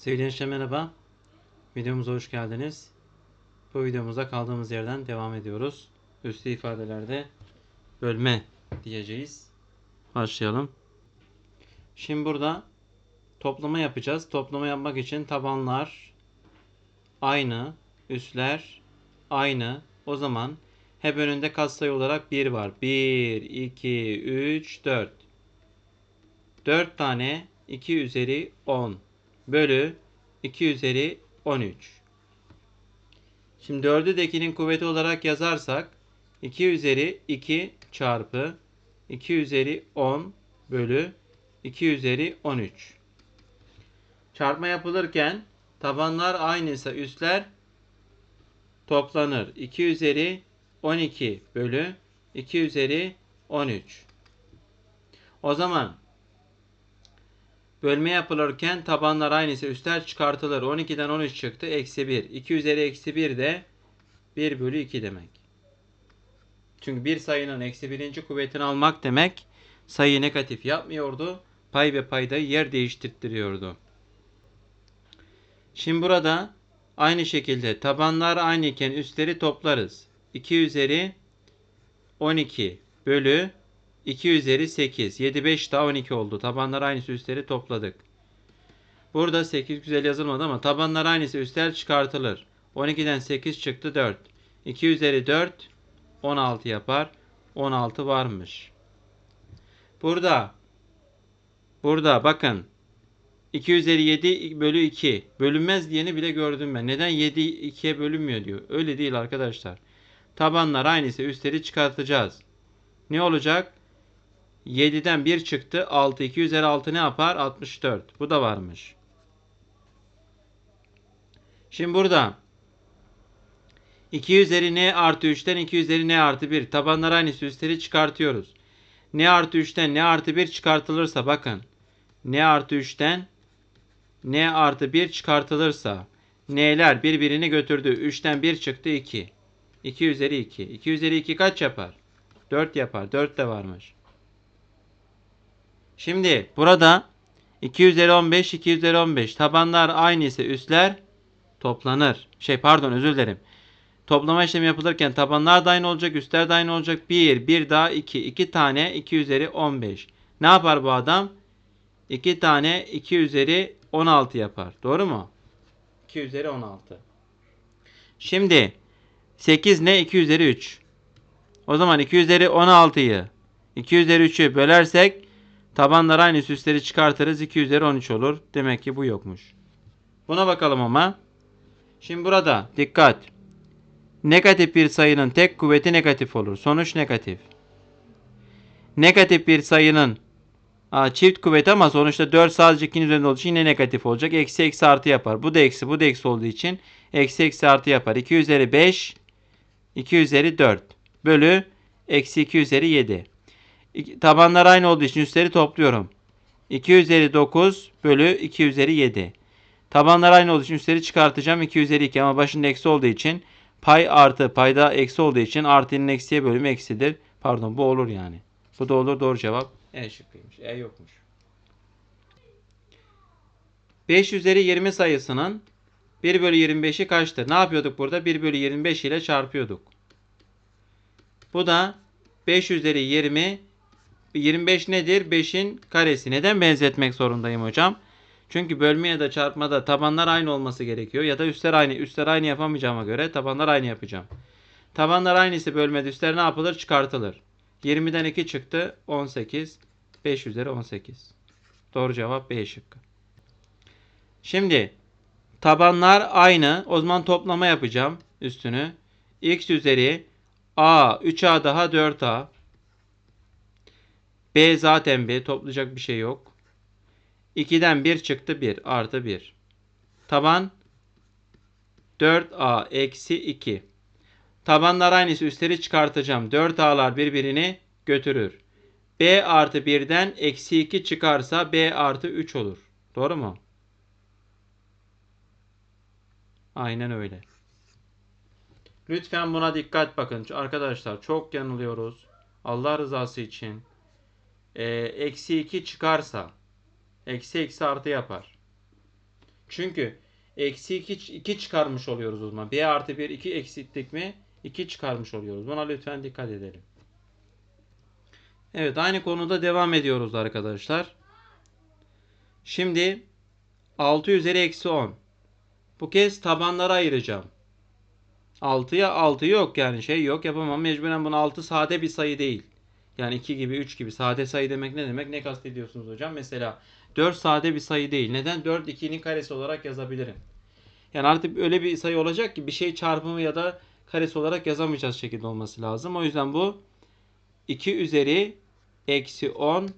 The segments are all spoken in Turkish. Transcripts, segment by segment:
Sevgili gençler merhaba. Videomuza hoş geldiniz. Bu videomuza kaldığımız yerden devam ediyoruz. Üstü ifadelerde bölme diyeceğiz. Başlayalım. Şimdi burada toplama yapacağız. Toplama yapmak için tabanlar aynı, üstler aynı. O zaman hep önünde katsayı olarak 1 var. 1, 2, 3, 4. 4 tane 2 üzeri 10 bölü 2 üzeri 13. Şimdi 4'ü de 2'nin kuvveti olarak yazarsak 2 üzeri 2 çarpı 2 üzeri 10 bölü 2 üzeri 13. Çarpma yapılırken tabanlar aynıysa üstler toplanır. 2 üzeri 12 bölü 2 üzeri 13. O zaman Bölme yapılırken tabanlar aynıysa üstler çıkartılır. 12'den 13 çıktı. Eksi 1. 2 üzeri eksi 1 de 1 bölü 2 demek. Çünkü bir sayının eksi birinci kuvvetini almak demek sayıyı negatif yapmıyordu. Pay ve paydayı yer değiştirtiyordu. Şimdi burada aynı şekilde tabanlar aynı iken üstleri toplarız. 2 üzeri 12 bölü 2 üzeri 8. 7 5 daha 12 oldu. Tabanlar aynısı üstleri topladık. Burada 8 güzel yazılmadı ama tabanlar aynısı üstler çıkartılır. 12'den 8 çıktı 4. 2 üzeri 4 16 yapar. 16 varmış. Burada burada bakın 2 üzeri 7 bölü 2 bölünmez diyeni bile gördüm ben. Neden 7 2'ye bölünmüyor diyor. Öyle değil arkadaşlar. Tabanlar aynısı üstleri çıkartacağız. Ne olacak? 7'den 1 çıktı. 6. 2 üzeri 6 ne yapar? 64. Bu da varmış. Şimdi burada 2 üzeri n artı 3'ten 2 üzeri n artı 1. Tabanlar aynısı üstleri çıkartıyoruz. n artı 3'ten n artı 1 çıkartılırsa bakın. n artı 3'ten n artı 1 çıkartılırsa n'ler birbirini götürdü. 3'ten 1 çıktı 2. 2 üzeri 2. 2 üzeri 2 kaç yapar? 4 yapar. 4 de varmış. Şimdi burada 2 üzeri 15, 2 üzeri 15. Tabanlar aynı ise üstler toplanır. Şey pardon özür dilerim. Toplama işlemi yapılırken tabanlar da aynı olacak, üstler de aynı olacak. 1, 1 daha 2. 2 tane 2 üzeri 15. Ne yapar bu adam? 2 tane 2 üzeri 16 yapar. Doğru mu? 2 üzeri 16. Şimdi 8 ne? 2 üzeri 3. O zaman 2 üzeri 16'yı 2 üzeri 3'ü bölersek Tabanlar aynı üstleri çıkartırız. 2 üzeri 13 olur. Demek ki bu yokmuş. Buna bakalım ama. Şimdi burada dikkat. Negatif bir sayının tek kuvveti negatif olur. Sonuç negatif. Negatif bir sayının aa, çift kuvveti ama sonuçta 4 sadece 2'nin üzerinde olduğu için yine negatif olacak. Eksi eksi artı yapar. Bu da eksi bu da eksi olduğu için eksi eksi artı yapar. 2 üzeri 5 2 üzeri 4 bölü eksi 2 üzeri 7. Tabanlar aynı olduğu için üstleri topluyorum. 2 üzeri 9 bölü 2 üzeri 7. Tabanlar aynı olduğu için üstleri çıkartacağım. 2 üzeri 2 ama başında eksi olduğu için pay artı payda eksi olduğu için artının eksiye bölümü eksidir. Pardon bu olur yani. Bu da olur doğru cevap. E şıkkıymış. E yokmuş. 5 üzeri 20 sayısının 1 bölü 25'i kaçtır? Ne yapıyorduk burada? 1 bölü 25 ile çarpıyorduk. Bu da 5 üzeri 20 25 nedir? 5'in karesi. Neden benzetmek zorundayım hocam? Çünkü bölme ya da çarpmada tabanlar aynı olması gerekiyor. Ya da üstler aynı. Üstler aynı yapamayacağıma göre tabanlar aynı yapacağım. Tabanlar aynı ise bölmede üstler ne yapılır? Çıkartılır. 20'den 2 çıktı. 18. 5 üzeri 18. Doğru cevap B şıkkı. Şimdi tabanlar aynı. O zaman toplama yapacağım üstünü. x üzeri a 3a daha 4a B zaten B. Toplayacak bir şey yok. 2'den 1 çıktı 1 artı 1. Taban 4A eksi 2. Tabanlar aynısı üstleri çıkartacağım. 4A'lar birbirini götürür. B artı 1'den eksi 2 çıkarsa B artı 3 olur. Doğru mu? Aynen öyle. Lütfen buna dikkat bakın. Arkadaşlar çok yanılıyoruz. Allah rızası için eksi 2 çıkarsa eksi eksi artı yapar. Çünkü eksi 2, 2 çıkarmış oluyoruz o zaman. B artı 1 2 eksilttik mi 2 çıkarmış oluyoruz. Buna lütfen dikkat edelim. Evet aynı konuda devam ediyoruz arkadaşlar. Şimdi 6 üzeri eksi 10. Bu kez tabanlara ayıracağım. 6'ya 6 yok yani şey yok yapamam. Mecburen bunu 6 sade bir sayı değil. Yani 2 gibi 3 gibi sade sayı demek ne demek? Ne kastediyorsunuz hocam? Mesela 4 sade bir sayı değil. Neden? 4 2'nin karesi olarak yazabilirim. Yani artık öyle bir sayı olacak ki bir şey çarpımı ya da karesi olarak yazamayacağız şekilde olması lazım. O yüzden bu 2 üzeri eksi 10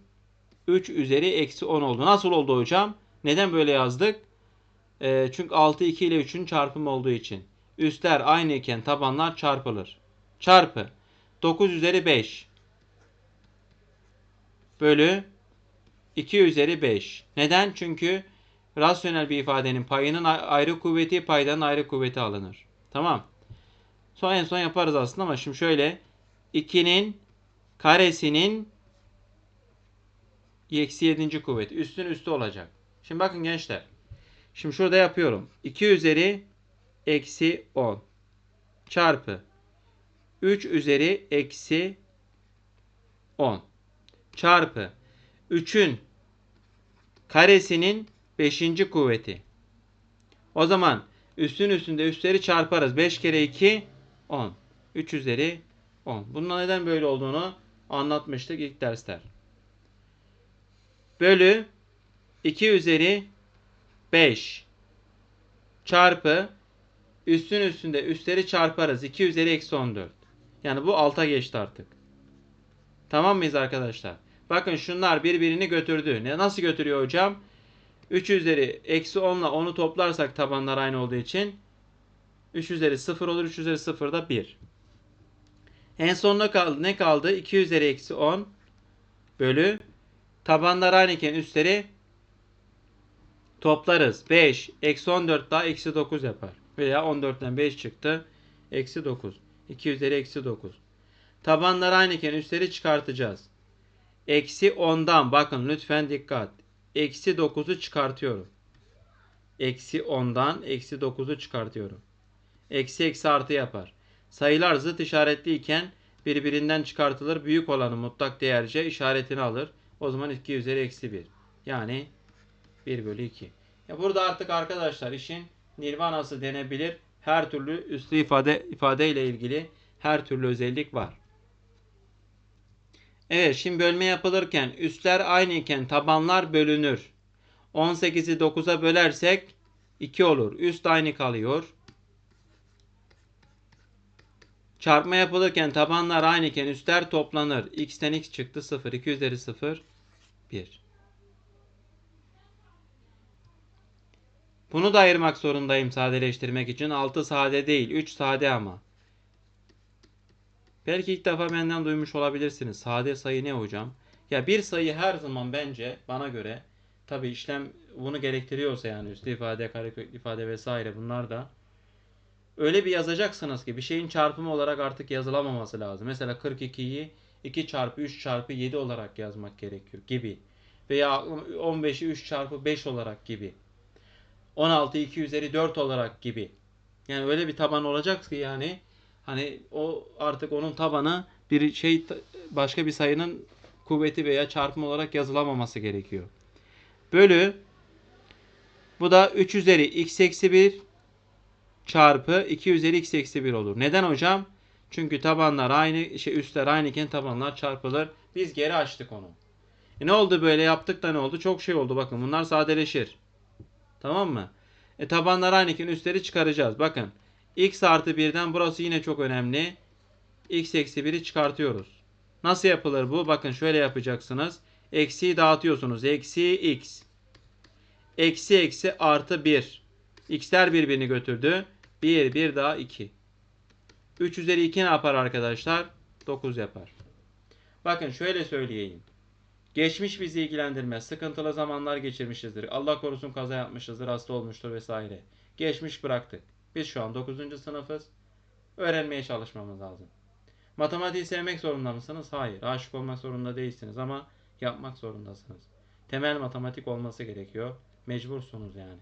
3 üzeri eksi 10 oldu. Nasıl oldu hocam? Neden böyle yazdık? E, çünkü 6 2 ile 3'ün çarpımı olduğu için. Üstler aynı iken tabanlar çarpılır. Çarpı 9 üzeri 5 bölü 2 üzeri 5. Neden? Çünkü rasyonel bir ifadenin payının ayrı kuvveti paydan ayrı kuvveti alınır. Tamam. Son en son yaparız aslında ama şimdi şöyle 2'nin karesinin eksi 7. kuvveti. Üstün üstü olacak. Şimdi bakın gençler. Şimdi şurada yapıyorum. 2 üzeri eksi 10 çarpı 3 üzeri eksi 10 çarpı 3'ün karesinin 5. kuvveti. O zaman üstün üstünde üstleri çarparız. 5 kere 2 10. 3 üzeri 10. Bunun neden böyle olduğunu anlatmıştık ilk dersler. Bölü 2 üzeri 5 çarpı üstün üstünde üstleri çarparız. 2 üzeri eksi 14. Yani bu alta geçti artık. Tamam mıyız arkadaşlar? Bakın şunlar birbirini götürdü. Ne nasıl götürüyor hocam? 3 üzeri eksi 10 ile 10'u toplarsak tabanlar aynı olduğu için 3 üzeri 0 olur. 3 üzeri 0 da 1. En sonunda kaldı. Ne kaldı? 2 üzeri eksi 10 bölü tabanlar aynı iken üstleri toplarız. 5 eksi 14 daha eksi 9 yapar. Veya 14'ten 5 çıktı. Eksi 9. 2 üzeri eksi 9. Tabanlar aynı iken üstleri çıkartacağız. Eksi 10'dan bakın lütfen dikkat. Eksi 9'u çıkartıyorum. Eksi 10'dan eksi 9'u çıkartıyorum. Eksi eksi artı yapar. Sayılar zıt işaretli iken birbirinden çıkartılır. Büyük olanı mutlak değerce işaretini alır. O zaman 2 üzeri eksi 1. Yani 1 bölü 2. Ya burada artık arkadaşlar işin nirvanası denebilir. Her türlü üslü ifade ifade ile ilgili her türlü özellik var. Evet şimdi bölme yapılırken üstler aynı iken tabanlar bölünür. 18'i 9'a bölersek 2 olur. Üst aynı kalıyor. Çarpma yapılırken tabanlar aynı iken üstler toplanır. x'ten x çıktı 0. 2 üzeri 0 1. Bunu da ayırmak zorundayım sadeleştirmek için. 6 sade değil. 3 sade ama. Belki ilk defa benden duymuş olabilirsiniz. Sade sayı ne hocam? Ya bir sayı her zaman bence bana göre tabi işlem bunu gerektiriyorsa yani üstü ifade, karekök ifade vesaire bunlar da öyle bir yazacaksınız ki bir şeyin çarpımı olarak artık yazılamaması lazım. Mesela 42'yi 2 çarpı 3 çarpı 7 olarak yazmak gerekiyor gibi. Veya 15'i 3 çarpı 5 olarak gibi. 16 2 üzeri 4 olarak gibi. Yani öyle bir taban olacak ki yani hani o artık onun tabanı bir şey başka bir sayının kuvveti veya çarpımı olarak yazılamaması gerekiyor. Bölü bu da 3 üzeri x eksi 1 çarpı 2 üzeri x eksi 1 olur. Neden hocam? Çünkü tabanlar aynı, şey üstler aynı iken tabanlar çarpılır. Biz geri açtık onu. E ne oldu böyle yaptık da ne oldu? Çok şey oldu bakın bunlar sadeleşir. Tamam mı? E tabanlar aynı iken üstleri çıkaracağız. Bakın x artı 1'den burası yine çok önemli. x eksi 1'i çıkartıyoruz. Nasıl yapılır bu? Bakın şöyle yapacaksınız. Eksiyi dağıtıyorsunuz. Eksi x. Eksi eksi artı 1. x'ler birbirini götürdü. 1, 1 daha 2. 3 üzeri 2 ne yapar arkadaşlar? 9 yapar. Bakın şöyle söyleyeyim. Geçmiş bizi ilgilendirmez. Sıkıntılı zamanlar geçirmişizdir. Allah korusun kaza yapmışızdır, hasta olmuştur vesaire. Geçmiş bıraktık. Biz şu an 9. sınıfız. Öğrenmeye çalışmamız lazım. Matematiği sevmek zorunda mısınız? Hayır. Aşık olmak zorunda değilsiniz ama yapmak zorundasınız. Temel matematik olması gerekiyor. Mecbursunuz yani.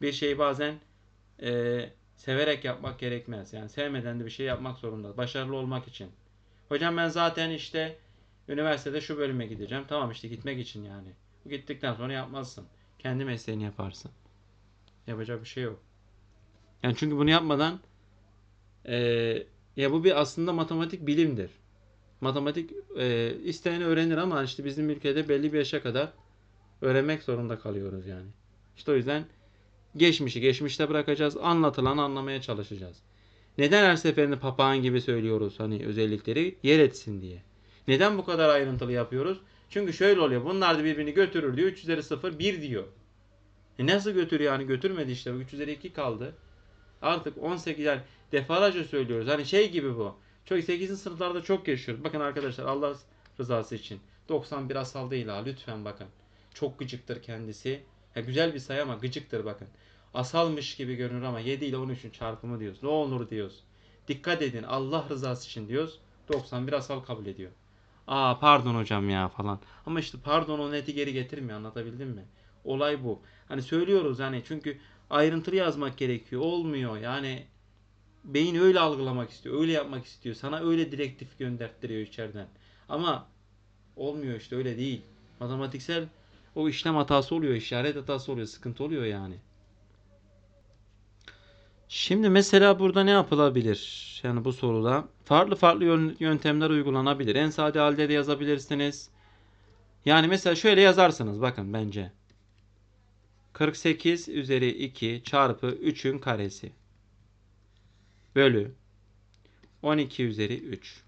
Bir şeyi bazen e, severek yapmak gerekmez. Yani sevmeden de bir şey yapmak zorunda. Başarılı olmak için. Hocam ben zaten işte üniversitede şu bölüme gideceğim. Tamam işte gitmek için yani. Gittikten sonra yapmazsın. Kendi mesleğini yaparsın. Yapacak bir şey yok. Yani çünkü bunu yapmadan e, ya bu bir aslında matematik bilimdir. Matematik e, isteyen öğrenir ama işte bizim ülkede belli bir yaşa kadar öğrenmek zorunda kalıyoruz yani. İşte o yüzden geçmişi geçmişte bırakacağız. Anlatılanı anlamaya çalışacağız. Neden her seferinde papağan gibi söylüyoruz hani özellikleri yer etsin diye. Neden bu kadar ayrıntılı yapıyoruz? Çünkü şöyle oluyor. Bunlar da birbirini götürür diyor. 3 üzeri 0 1 diyor. E nasıl götürüyor yani götürmedi işte. 3 üzeri 2 kaldı. Artık 18 yani defalarca söylüyoruz. Hani şey gibi bu. Çok 8. sınıflarda çok yaşıyoruz. Bakın arkadaşlar Allah rızası için. 91 asal değil ha lütfen bakın. Çok gıcıktır kendisi. Ya güzel bir sayı ama gıcıktır bakın. Asalmış gibi görünür ama 7 ile 13'ün çarpımı diyoruz. Ne olur diyoruz. Dikkat edin Allah rızası için diyoruz. 91 asal kabul ediyor. Aa pardon hocam ya falan. Ama işte pardon o neti geri getirmiyor anlatabildim mi? Olay bu. Hani söylüyoruz hani çünkü ayrıntılı yazmak gerekiyor. Olmuyor yani beyin öyle algılamak istiyor. Öyle yapmak istiyor. Sana öyle direktif gönderttiriyor içeriden. Ama olmuyor işte öyle değil. Matematiksel o işlem hatası oluyor, işaret hatası oluyor, sıkıntı oluyor yani. Şimdi mesela burada ne yapılabilir? Yani bu soruda farklı farklı yön- yöntemler uygulanabilir. En sade halde de yazabilirsiniz. Yani mesela şöyle yazarsınız bakın bence. 48 üzeri 2 çarpı 3'ün karesi bölü 12 üzeri 3.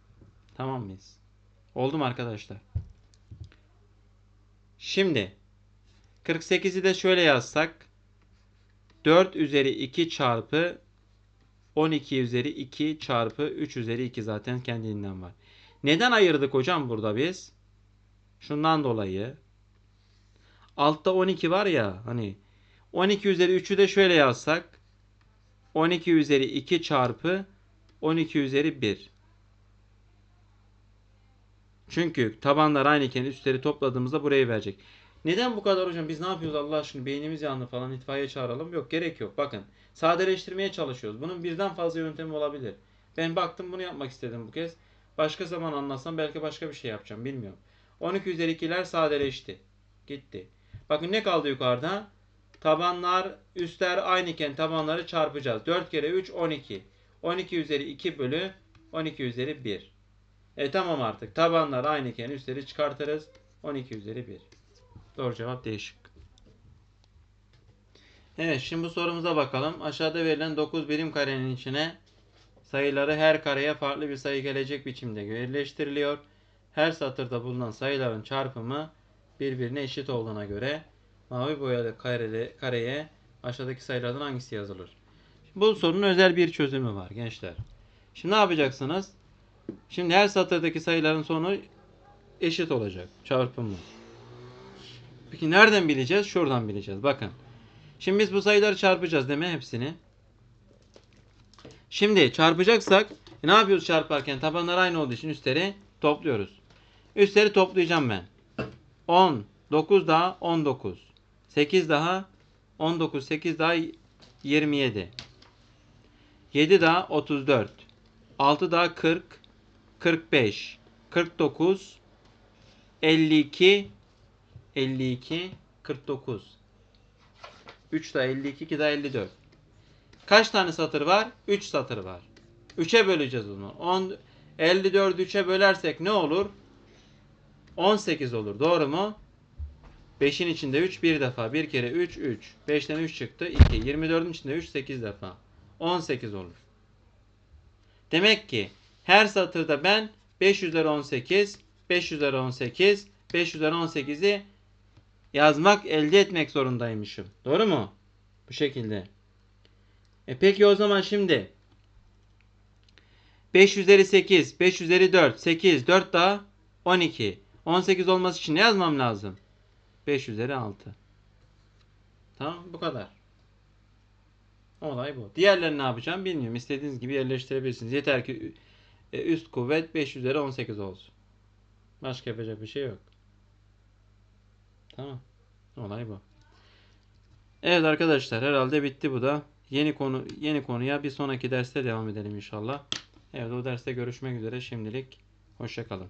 Tamam mıyız? Oldu mu arkadaşlar? Şimdi 48'i de şöyle yazsak 4 üzeri 2 çarpı 12 üzeri 2 çarpı 3 üzeri 2 zaten kendinden var. Neden ayırdık hocam burada biz? Şundan dolayı. Altta 12 var ya hani 12 üzeri 3'ü de şöyle yazsak 12 üzeri 2 çarpı 12 üzeri 1. Çünkü tabanlar aynıyken üstleri topladığımızda burayı verecek. Neden bu kadar hocam? Biz ne yapıyoruz Allah aşkına? Beynimiz yandı falan itfaiye çağıralım. Yok gerek yok. Bakın sadeleştirmeye çalışıyoruz. Bunun birden fazla yöntemi olabilir. Ben baktım bunu yapmak istedim bu kez. Başka zaman anlatsam belki başka bir şey yapacağım. Bilmiyorum. 12 üzeri 2'ler sadeleşti. Gitti. Bakın ne kaldı yukarıda? Tabanlar, üstler aynıken tabanları çarpacağız. 4 kere 3 12. 12 üzeri 2 bölü 12 üzeri 1. E tamam artık. Tabanlar aynıken üstleri çıkartırız. 12 üzeri 1. Doğru cevap değişik. Evet şimdi bu sorumuza bakalım. Aşağıda verilen 9 birim karenin içine sayıları her kareye farklı bir sayı gelecek biçimde yerleştiriliyor. Her satırda bulunan sayıların çarpımı birbirine eşit olduğuna göre mavi boyalı kareli, kareye aşağıdaki sayılardan hangisi yazılır? Bu sorunun özel bir çözümü var gençler. Şimdi ne yapacaksınız? Şimdi her satırdaki sayıların sonu eşit olacak. Çarpımı. Peki nereden bileceğiz? Şuradan bileceğiz. Bakın. Şimdi biz bu sayıları çarpacağız değil mi hepsini? Şimdi çarpacaksak e, ne yapıyoruz çarparken? Tabanlar aynı olduğu için üstleri topluyoruz. Üstleri toplayacağım ben. 10, 9 daha 19. 8 daha 19, 8 daha 27. 7 daha 34. 6 daha 40, 45, 49, 52, 52, 49. 3 daha 52, 2 daha 54. Kaç tane satır var? 3 satır var. 3'e böleceğiz bunu. 10 54'ü 3'e bölersek ne olur? 18 olur. Doğru mu? 5'in içinde 3 bir defa. Bir kere 3 3. 5'ten 3 çıktı 2. 24'ün içinde 3 8 defa. 18 olur. Demek ki her satırda ben 5 üzeri 18, 5 üzeri 18, 5 üzeri 18'i yazmak, elde etmek zorundaymışım. Doğru mu? Bu şekilde. E peki o zaman şimdi 5 üzeri 8, 5 üzeri 4, 8, 4 daha 12. 18 olması için ne yazmam lazım? 5 üzeri 6. Tamam bu kadar. Olay bu. Diğerlerini ne yapacağım bilmiyorum. İstediğiniz gibi yerleştirebilirsiniz. Yeter ki e, üst kuvvet 5 üzeri 18 olsun. Başka yapacak bir şey yok. Tamam. Olay bu. Evet arkadaşlar herhalde bitti bu da. Yeni konu yeni konuya bir sonraki derste devam edelim inşallah. Evet o derste görüşmek üzere şimdilik hoşça kalın.